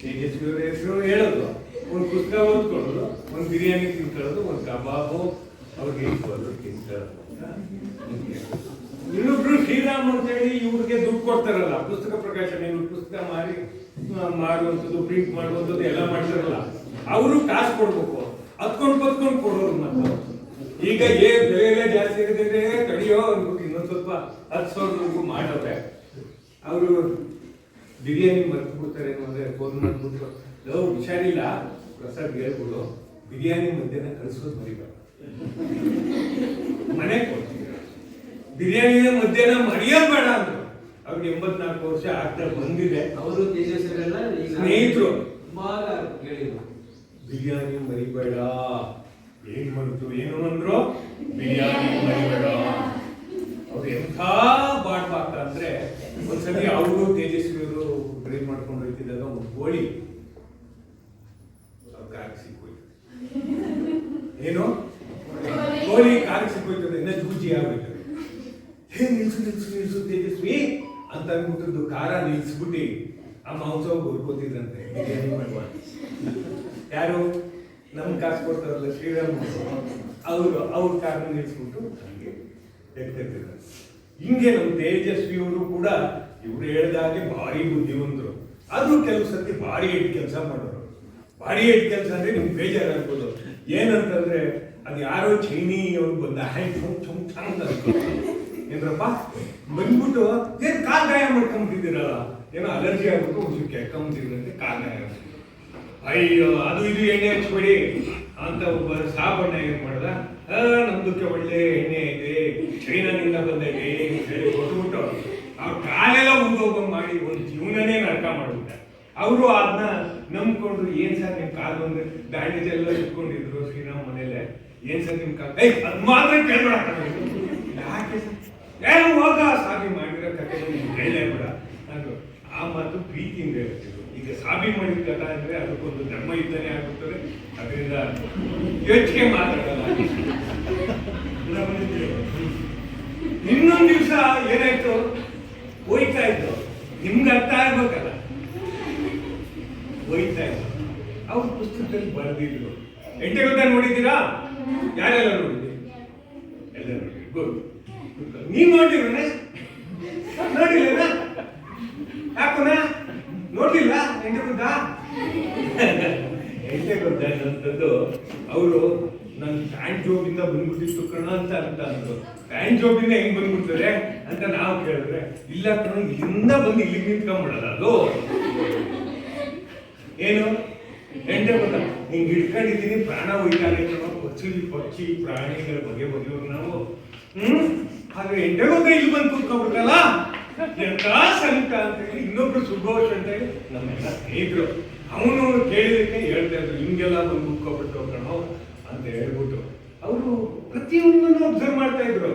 ತೇಜಸ್ವಿ ಹೆಸರು ಹೇಳೋದು. ಒಂದು ಪುಸ್ತಕ ಓದ್ಕೊಳ್ಳೋದು, ಒಂದು ಬಿರಿಯಾನಿ ತಿನ್ಕೊಳ್ಳೋದು, ಒಂದು ಕಬಾಬು ಅವ್ರಿಗೆ ಇಟ್ಕೊಳ್ಳೋದು ತಿನ್ಕೊಳ್ಳೋದು ಇನ್ನೊಬ್ರು ಶ್ರೀರಾಮ್ ಅಂತ ಹೇಳಿ ಇವ್ರಿಗೆ ದುಡ್ಡು ಕೊಡ್ತಾರಲ್ಲ, ಪುಸ್ತಕ ಪ್ರಕಾಶನ ಇವ್ರು ಪುಸ್ತಕ ಮಾಡಿ ಮಾಡುವಂಥದ್ದು ಪ್ರಿಂಟ್ ಮಾಡುವಂಥದ್ದು ಎಲ್ಲ ಮಾಡ್ತಾರಲ್ಲ, ಅವರು ಕಾಸು ಕೊಡ್ಬೇಕು. ಹತ್ಕೊಂಡು ಬತ್ಕೊಂಡು ಕೊಡೋರು ಮತ್ತೆ. ಈಗ ಏ ಬೆಲೆ ಜಾಸ್ತಿ ಆಗಿದೆ ಕಡಿಯೋ ಅಂದ್ಬಿಟ್ಟು ಇನ್ನೊಂದು ಸ್ವಲ್ಪ ಹತ್ತು ಸಾವಿರ ಮಾಡೋದೆ ಅವರು ಬಿರಿಯಾನಿ ಮರ್ತು ಬಿಡ್ತಾರೆ ಅಂದ್ರೆ ಫೋನ್ ಮಾಡಿಬಿಟ್ಟು ಲವ್ ಹುಷಾರಿಲ್ಲ ಪ್ರಸಾದ್ ಹೇಳ್ಬಿಡು ಬಿರಿಯಾನಿ ಮಧ್ಯಾಹ್ನ ಕಳಿಸೋದು ಮರಿಬೇಡ. ಮನೆ ಕೊಡ್ತೀವಿ. ಬಿರಿಯಾನಿ ಮಧ್ಯಾಹ್ನ ಮರೆಯೋದು ಬೇಡ ಅಂದ್ರು. ಅವ್ರಿಗೆ ಎಂಬತ್ನಾಲ್ಕು ವರ್ಷ ಆಗ್ತಾ ಬಂದಿದೆ. ಅವರು ತೇಜಸ್ವರೆಲ್ಲ ಸ್ನೇಹಿತರು. ಬಿರಿಯಾನಿ ಮರಿಬೇಡ. ಏನ್ ಬಂತು ಏನು ಅಂದ್ರು? ಬಿರಿಯಾನಿ ಮರಿಬೇಡ. ಅವ್ರು ಎಂಥ ಬಾಡ್ಬಾಕ ಅಂದ್ರೆ ಒಂದ್ಸಲಿ ಅವರು ತೇಜಸ್ವಿಯವರು ಡ್ರೈವ್ ಮಾಡ್ಕೊಂಡು ಹೋಗ್ತಿದ್ದಾಗ ಒಂದು ಗೋಳಿ ಕಾರ್ ಸಿಕ್ಕೋಯ್ತು. ಏನು? ಗೋಳಿ ಕಾಲಿಗೆ ಸಿಕ್ಕೋಯ್ತದೆ ಇನ್ನ ಜೂಜಿ ಆಗ್ಬೇಕು ಹೇ ನಿಲ್ಸು ನಿಲ್ಸು ನಿಲ್ಸು ತೇಜಸ್ವಿ? ಅಂತ ಅನ್ಬಿಟ್ಟಿದ್ದು ಖಾರ ನಿಲ್ಸ್ಬಿಟ್ಟು. ಆ ಮಾಂಸ ಹುರ್ಕೋತಿದ್ರಂತೆ. ಬಿರಿಯಾನಿ ಮಾಡುವ. ಯಾರು? ನಮ್ಗೆ ಕಾಸು ಕೊಡ್ತಾರಲ್ಲ ಶ್ರೀರಾಮ್ ಅವರು, ಅವ್ರ ಕಾರಣ ನಿಲ್ಸ್ಬಿಟ್ಟು ಹಂಗೆ ಎತ್ತಿರ್ತಿದ್ರು ಹಿಂಗೆ ನಮ್ಮ ತೇಜಸ್ವಿಯವರು ಕೂಡ ಇವರು ಹೇಳಿದ ಹಾಗೆ ಭಾರಿ ಬುದ್ಧಿವಂತರು. ಆದ್ರೂ ಕೆಲವು ಸರ್ತಿ ಭಾರಿ ಏಟ್ ಕೆಲಸ ಮಾಡೋರು. ಭಾರಿ ಏಟ್ ಕೆಲಸ ಅಂದ್ರೆ ನಿಮ್ಗೆ ಬೇಜಾರಾಗ್ಬೋದು. ಏನಂತಂದ್ರೆ ಅದು ಯಾರೋ ಚೈನಿ ಅವ್ರು ಬಂದ ಹ್ಯಾಂಗ್ ಚುಮ್ ಚಂದ ಏನ್ರಪ್ಪ? ಬಂದ್ಬಿಟ್ಟು ಏನ್ ಕಾಲ್ ಗಾಯ ಮಾಡ್ಕೊಂಬಿಟ್ಟಿದ್ದೀರಲ್ಲ ಏನೋ ಅಲರ್ಜಿ ಆಗ್ಬಿಟ್ಟು ಒಂದು ಕೆಡ್ಕೊಂಬಿಟ್ಟಿದ್ರಂತೆ ಕಾಲ್ ಗಾಯ. ಅಯ್ಯೋ, ಅದು ಇದು ಎಣ್ಣೆ ಹಚ್ಬೇಡಿ. ಅಂತ ಒಬ್ಬ ಸಾಬಣ್ಣ ಏನ್ ಮಾಡ್ದ? ನಮ್ದಕ್ಕೆ ಒಳ್ಳೆ ಎಣ್ಣೆ ಇದೆ, ಚೈನಾದಿಂದ ಬಂದೈತೆ ಅಂತ ಹೇಳಿ ಕೊಟ್ಬಿಟ್ಟು ಅವ್ರ ಕಾಲೆಲ್ಲ ಉಂಡೋಗಂಗ್ ಮಾಡಿ ಒಂದು ಜೀವನನೇ ನರಕ ಮಾಡ್ಬಿಟ್ಟ. ಅವರು ಅದನ್ನ ನಂಬ್ಕೊಂಡ್ರು ಏನ್ ಸರ್ ನಿಮ್ ಕಾಲ್ ಬಂದ್ರೆ ಎಲ್ಲ ಇಟ್ಕೊಂಡಿದ್ರು ಶ್ರೀರಾಮ್ ಮನೇಲೆ ಏನ್ ಸರ್ ನಿಮ್ ಕಾಲ್? ಏಯ್, ಅದ್ ಮಾತ್ರ ಕೇಳ್ಬೇಡ. ಯಾಕೆ ಸರ್? ಹೋಗ ಸಾಬಿ ಮಾಡಿರೋ ಕಥೆ ಹೇಳೇ ಬಿಡ. ಅಂದ್ರು ಆ ಮಾತು ಪ್ರೀತಿಯಿಂದ ಹೇಳ್ತಿದ್ರು ಈಗ ಸಾಬಿ ಮಾಡಿದ ಅಂದರೆ ಅದಕ್ಕೊಂದು ಧರ್ಮ ಇದ್ದಾನೆ ಆಗುತ್ತದೆ. ಅದರಿಂದ ಯೋಚನೆ ಮಾತಾಡಲ್ಲ ಇನ್ನೊಂದು ದಿವಸ ಏನಾಯ್ತು? ಹೋಯ್ತಾ ಇತ್ತು ನಿಮ್ಗೆ ಅರ್ಥ ಆಗ್ಬೇಕಲ್ಲ. ಹೋಯ್ತಾ ಇತ್ತು ಅವ್ರ ಪುಸ್ತಕದಲ್ಲಿ ಬರೆದಿದ್ರು. ಎಂಟೆ ಗೊತ್ತ ನೋಡಿದ್ದೀರಾ? ಯಾರೆಲ್ಲ ನೋಡಿದ್ದೀರಿ ಎಲ್ಲ ನೋಡಿ ಗುಡ್. ನೀನ್ ನೋಡಿರೋಣ ನೋಡಿಲ್ಲ ಯಾಕೋನ? ನೋಡ್ಲಿಲ್ಲ? ಹೆಂಗೆ ಗೊತ್ತಾ? ಎಂಟೆ ಗುಡ್ಡ ಅನ್ನೋಂಥದ್ದು ಅವರು ನನ್ನ ಪ್ಯಾಂಟ್ ಜೋಬಿಂದ ಬಂದ್ಬಿಟ್ಟಿತ್ತು ಕಣ ಅಂತ ಅಂತ ಅಂದ್ರು. ಪ್ಯಾಂಟ್ ಜೋಬಿಂದ ಹೆಂಗ್ ಬಂದ್ಬಿಡ್ತದೆ ಅಂತ ನಾವು ಕೇಳಿದ್ರೆ, ಇಲ್ಲ ಕಣ ಇಲ್ಲಿಂದ ಬಂದು ಇಲ್ಲಿಗೆ ನಿಂತ್ಕೊಂಡ್ಬಿಡಲ್ಲ ಅದು. ಏನು? ಎಂಟೆ ಗೊತ್ತಾ? ಹಿಂಗ್ ಹಿಡ್ಕೊಂಡಿದ್ದೀನಿ, ಪ್ರಾಣ ಹೋಯ್ತಾನೆ ಪಕ್ಷಿ ಪಕ್ಷಿ, ಪ್ರಾಣಿಗಳ ಬಗ್ಗೆ ಬಗೆಯವ್ರು ನಾವು. ಹ್ಮ್? ಆದ್ರೆ ಎಂಟೆ ಗೊತ್ತಾ ಇಲ್ಲಿ ಬಂದು ಕೂತ್ಕೊಂಡ್ಬಿಡ್ತಲ್ಲ? ಅಂತ ಹೇಳಿ ಇನ್ನೊಬ್ರು ಸುಘೋಷ್ ಅಂತ ಹೇಳಿ ನಮ್ಮೆಲ್ಲ ಸ್ನೇಹಿತರು. ಅವನು ಕೇಳಿದಕ್ಕೆ ಹೇಳ್ತಾ ಇದ್ರು ಹಿಂಗೆಲ್ಲ ಬಂದು ಕೂತ್ಕೊಂಡ್ಬಿಟ್ಟು ಕಣೋ ಅಂತ ಹೇಳ್ಬಿಟ್ಟು. ಅವರು ಪ್ರತಿಯೊಂದನ್ನು ಅಬ್ಸರ್ವ್ ಮಾಡ್ತಾ ಇದ್ರು.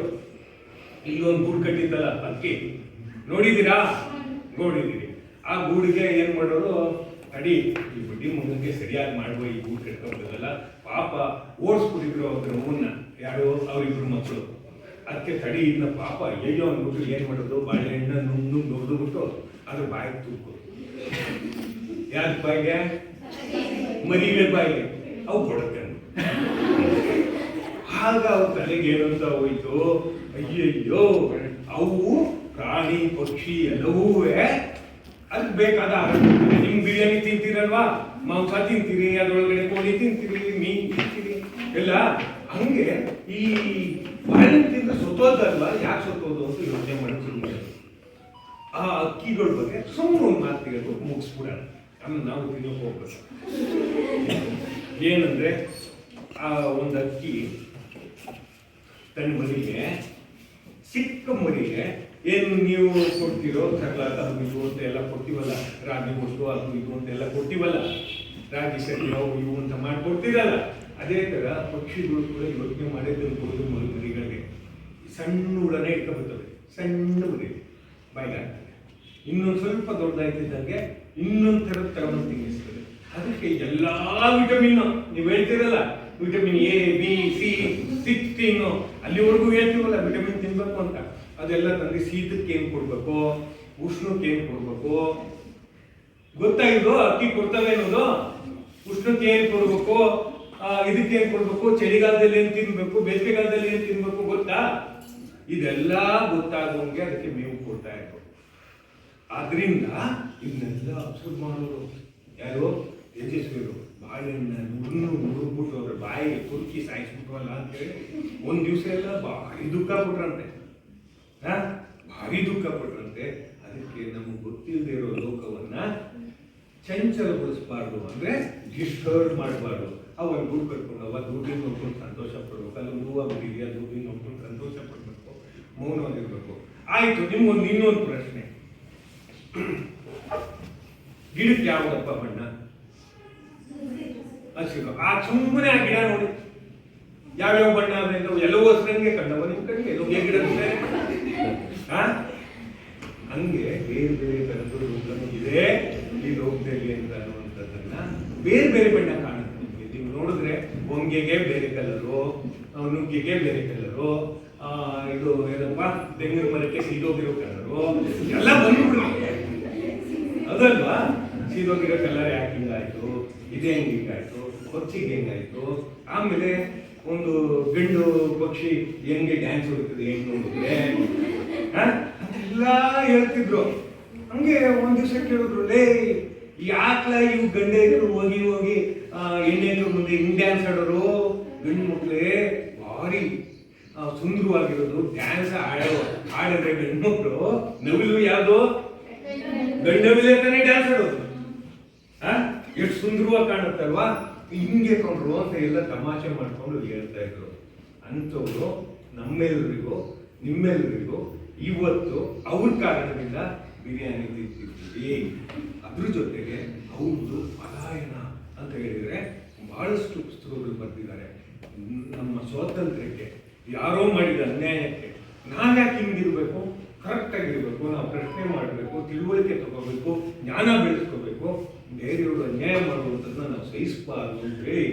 ಇಲ್ಲೊಂದು ಗೂಡು ಕಟ್ಟಿದ್ದಲ್ಲ ಅಕ್ಕಿ. ನೋಡಿದ್ದೀರಾ? ನೋಡಿದ್ದೀರಿ. ಆ ಗೂಡಿಗೆ ಏನ್ ಮಾಡೋರು ಅಡಿ, ಈ ಬಡ್ಡಿ ಮುಂದಕ್ಕೆ ಸರಿಯಾಗಿ ಮಾಡುವ ಈ ಗೂಡು ಕಟ್ಕೊಂಡ್ಬದಲ್ಲ ಪಾಪ ಓಡಿಸ್ಬಿಟ್ಟಿದ್ರು ಅವ್ರ ಮೂನ್ನ ಯಾರು ಅವರಿಬ್ರು ಮಕ್ಕಳು. ಅದಕ್ಕೆ ತಡಿ ಇಲ್ಲ ಪಾಪ ಅಯ್ಯೋ ಅಂದ್ಬಿಟ್ಟು ಏನು ಮಾಡೋದು? ಬಾಳೆಹಣ್ಣ ನುಂಗ್ ನೋಡಿದ್ಬಿಟ್ಟು ಅದ್ರ ಬಾಯಿಗೆ ತುಂಬ ಯಾಕೆ ಬಾಯಿಗೆ? ಮರಿವೆ ಬಾಯಿಗೆ. ಅವು ಕೊಡುತ್ತೆ ಆಗ ಅವ್ರ ತಲೆಗೆ ಏನಂತ ಹೋಯ್ತು? ಅಯ್ಯಯ್ಯೋ, ಅವು ಪ್ರಾಣಿ, ಪಕ್ಷಿ ಎಲ್ಲವೂ ಅದ್ ಬೇಕಾದ. ನಿಮ್ ಬಿರಿಯಾನಿ ತಿಂತೀರಲ್ವಾ? ಮಾಂಸ ತಿಂತೀರಿ, ಅದ್ರೊಳಗಡೆ ಕೋಳಿ ತಿಂತೀರಿ, ಮೀನ್ ತಿಂತೀರಿ. ಎಲ್ಲ ಹಂಗೆ ಈ ಬಾಳೆಹಣ್ಣು ತಿಂದ್ರೆ ಸೊತ್ತೋದಲ್ವಾ ಯಾಕೆ ಸುತ್ತೋದು ಅಂತ ಯೋಚನೆ ಮಾಡಿ. ಆ ಅಕ್ಕಿಗಳ ಬಗ್ಗೆ ಸುಮ್ಮನೆ ಒಂದು ಮಾತಿಗೆ ಮುಗಿಸ್ಬಿಡೋಣ. ಆಮೇಲೆ ನಾವು ತಿನ್ನೋಕೆ ಹೋಗ್ಬೇಕು. ಏನಂದ್ರೆ, ಆ ಒಂದು ಅಕ್ಕಿ ತನ್ನ ಮರಿಗೆ ಚಿಕ್ಕ ಮರಿಗೆ ಏನು ನೀವು ಕೊಡ್ತೀರೋ ಕರ್ಲಾಟ ಅದು ಇದು ಅಂತ ಎಲ್ಲ ಕೊಡ್ತೀವಲ್ಲ, ರಾಗಿ ಮುಟ್ಟು ಅದು ಇದು ಅಂತ ಎಲ್ಲ ಕೊಡ್ತೀವಲ್ಲ, ರಾಗಿ ಸರಿ ಅವು ಇವು ಅಂತ ಮಾಡಿ ಕೊಡ್ತೀರಲ್ಲ ಅದೇ ತರ ಪಕ್ಷಿಗಳು ಕೂಡ ಯೋಚನೆ ಮಾಡಿ ಮರಿಗಳಿಗೆ ಸಣ್ಣ ಉಡನೆ ಇಟ್ಕೊಬರ್ತವೆ ಸಣ್ಣ ಮರಿ ಬಾಯಿಲಾಗ್ತದೆ ಇನ್ನೊಂದು ಸ್ವಲ್ಪ ದೊಡ್ಡದಾಯ್ತಿದ್ದಂಗೆ ಇನ್ನೊಂದು ಥರದ ತಗೊಂಡು ತಿನ್ನಿಸ್ತದೆ. ಅದಕ್ಕೆ ಎಲ್ಲಾ ವಿಟಮಿನ್ ನೀವು ಹೇಳ್ತೀರಲ್ಲ, vitamin A, B, C, sixteen. ಅಲ್ಲಿವರೆಗೂ ಹೇಳ್ತೀವಲ್ಲ ವಿಟಮಿನ್ ತಿನ್ಬೇಕು ಅಂತ. ಅದೆಲ್ಲ ತಂದು ಶೀತಕ್ಕೆ ಏನು ಕೊಡಬೇಕು ಉಷ್ಣಕ್ಕೆ ಏನು ಕೊಡಬೇಕು. ಗೊತ್ತಾಗಿದ್ದು ಅಕ್ಕಿ ಕೊಡ್ತವೆ ಅನ್ನೋದು? ಉಷ್ಣಕ್ಕೆ ಏನು ಕೊಡ್ಬೇಕು. ಇದಕ್ಕೆ ಏನ್ ಕೊಡ್ಬೇಕು? ಚಳಿಗಾಲದಲ್ಲಿ ಏನ್ ತಿನ್ಬೇಕು? ಬೇಸಿಗೆಗಾಲದಲ್ಲಿ ಏನ್ ತಿನ್ಬೇಕು ಗೊತ್ತಾ? ಇದೆಲ್ಲ ಗೊತ್ತಾಗೋಂಗೆ ಅದಕ್ಕೆ ಮೇವು ಕೊಡ್ತಾ ಇದ್ರು. ಆದ್ರಿಂದ ಇದನ್ನೆಲ್ಲ ಅಬ್ಸರ್ವ್ ಮಾಡೋರು ಯಾರು? ಯಶಸ್ವಿರು ಬಾಳೆಹಣ್ಣ ನುಣ್ಣು ನುಗ್ಬಿಟ್ಟು ಅವ್ರ ಬಾಯಿ ಕುರುಕಿ ಸಾಯಿಸ್ಬಿಟ್ವಲ್ಲ ಅಂತೇಳಿ ಒಂದ್ ದಿವಸ ಎಲ್ಲ ಭಾರಿ ದುಃಖ ಕೊಟ್ರಂತೆ. ಹಾ? ಭಾರಿ ದುಃಖ ಕೊಟ್ರಂತೆ. ಅದಕ್ಕೆ ನಮ್ಗೆ ಗೊತ್ತಿಲ್ಲದೆ ಇರೋ ಲೋಕವನ್ನ ಚಂಚಲಗೊಳಿಸಬಾರ್ದು ಅಂದ್ರೆ ಡಿಸ್ಟರ್ಬ್ ಮಾಡಬಾರ್ದು. ಅವಾಗ ದುಡ್ಡು ಕಟ್ಕೊಂಡು ಅವಾಗ ದುಡ್ಡಿನ ನೋಡ್ಕೊಂಡು ಸಂತೋಷ ಪಡ್ಬೇಕು. ಅಲ್ಲಿ ಹೂವು ಬಿಟ್ಟಿದೆಯಾ ದುಡ್ಡಿನ ನೋಡ್ಕೊಂಡು ಸಂತೋಷ ಪಡ್ಬೇಕು. ಮೌನವಾಗಿರ್ಬೇಕು. ಆಯಿತು, ನಿಮ್ಗೊಂದು ಇನ್ನೊಂದು ಪ್ರಶ್ನೆ. ಗಿಡಕ್ಕೆ ಯಾವುದಪ್ಪ ಬಣ್ಣ? ಹಸಿರು. ಆ ಸುಮ್ಮನೆ ಆ ಗಿಡ ನೋಡಿ. ಯಾವ್ಯಾವ ಬಣ್ಣ ಅವೆ ಅಂದ್ರೆ ಎಲ್ಲವೂ ಹಸಿರಂಗೆ ಕಂಡವ ನಿಮ್ಮ ಕಡೆಗೆ ಎಲ್ಲೋ ಗಿಡ ಹಂಗೆ ಬೇರೆ ಬೇರೆ ತರದ್ದು ರೂಪಗಳು ಇದೆ. ಈ ಲೋಕದಲ್ಲಿ ಅಂತ ಅನ್ನುವಂಥದ್ದನ್ನ ಬೇರೆ ಬೇರೆ ಬಣ್ಣ ಕಾಣುತ್ತೆ ನಿಮ್ಗೆ ನೀವು ನೋಡಿದ್ರೆ ಹೊಂಗೆಗೆ ಬೇರೆ ಕಲರು ನುಗ್ಗೆಗೆ ಬೇರೆ ಕಲರು ಇದು ಏನಪ್ಪ ತೆಂಗಿನ ಮರಕ್ಕೆ ಸೀದೋಗಿರೋ ಕಲರು, ಎಲ್ಲ ಬಂದ್ಬಿಡುತ್ತೆ ಅದಲ್ವಾ? ಸೀದೋಗಿರೋ ಕಲರ್ ಯಾಕೆ ಹಿಂಗಾಯ್ತು? ಇದೇ ಹೆಂಗ್ ಹಿಂಗಾಯ್ತು? ಕೊಚ್ಚಿಗೆ ಹೆಂಗಾಯ್ತು? ಆಮೇಲೆ ಒಂದು ಗಂಡು ಪಕ್ಷಿ ಹೆಂಗೆ ಡ್ಯಾನ್ಸ್ ಹೊಡಿತದೆ ಹೆಂಗೆ ನೋಡಿದ್ರೆ? ಎಲ್ಲ ಹೇಳ್ತಿದ್ರು. ಹಂಗೆ ಒಂದು ದಿವಸ ಕೇಳಿದ್ರು, ಲೇ ಯಾಕ್ಲ ಇವು ಗಂಡ ಹೋಗಿ ಹೋಗಿ ಹೆಣ್ಣೆದ್ರು ಮುಂದೆ ಹಿಂಗ್ ಡ್ಯಾನ್ಸ್ ಆಡೋರು ಗಂಡು ಮಕ್ಕಳೇ ಭಾರಿ ಸುಂದರವಾಗಿರೋದು ಡ್ಯಾನ್ಸ್ ಆಡೋ ಆಡಿದ್ರೆ ಗಂಡು ಮಕ್ಕಳು ನವಿಲು ಗಂಡ ನವಿಲು ತಾನೇ ಡ್ಯಾನ್ಸ್ ಆಡೋದು? ಎಷ್ಟು ಸುಂದರವಾಗಿ ಕಾಣುತ್ತಲ್ವಾ? ಹಿಂಗೆ ಕೊಂಡ್ರು ಅಂತ ಎಲ್ಲ ತಮಾಷೆ ಮಾಡ್ಕೊಂಡು ಹೇಳ್ತಾ ಇದ್ರು. ಅಂಥವ್ರು ನಮ್ಮೆಲ್ಲರಿಗೂ ನಿಮ್ಮೆಲ್ಲರಿಗೂ ಇವತ್ತು ಅವ್ರ ಕಾರಣದಿಂದ ಬಿರಿಯಾನಿ ತಿಂತಿದ್ದೀವಿ. ಅದ್ರ ಜೊತೆಗೆ ಅವ್ರದ್ದು ಪಲಾಯನ. ಅಂತ ಹೇಳಿದರೆ ಬಹಳಷ್ಟು ಪುಸ್ತಕಗಳು ಬರೆದಿದ್ದಾರೆ. ನಮ್ಮ ಸ್ವಾತಂತ್ರ್ಯಕ್ಕೆ, ಯಾರೋ ಮಾಡಿದ ಅನ್ಯಾಯಕ್ಕೆ ನಾನು ಯಾಕೆ ಹಿಂಗಿರಬೇಕು? ಕರೆಕ್ಟ್ ಆಗಿರ್ಬೇಕು, ನಾವು ಪ್ರಶ್ನೆ ಮಾಡಬೇಕು, ತಿಳುವಳಿಕೆ ತಗೋಬೇಕು, ಜ್ಞಾನ ಬೆಳೆಸ್ಕೋಬೇಕು, ಬೇರೆಯವರು ಅನ್ಯಾಯ ಮಾಡುವಂಥದ್ದನ್ನ ನಾವು ಸಹಿಸಬಾರ್ದು ಅಂತ ಹೇಳಿ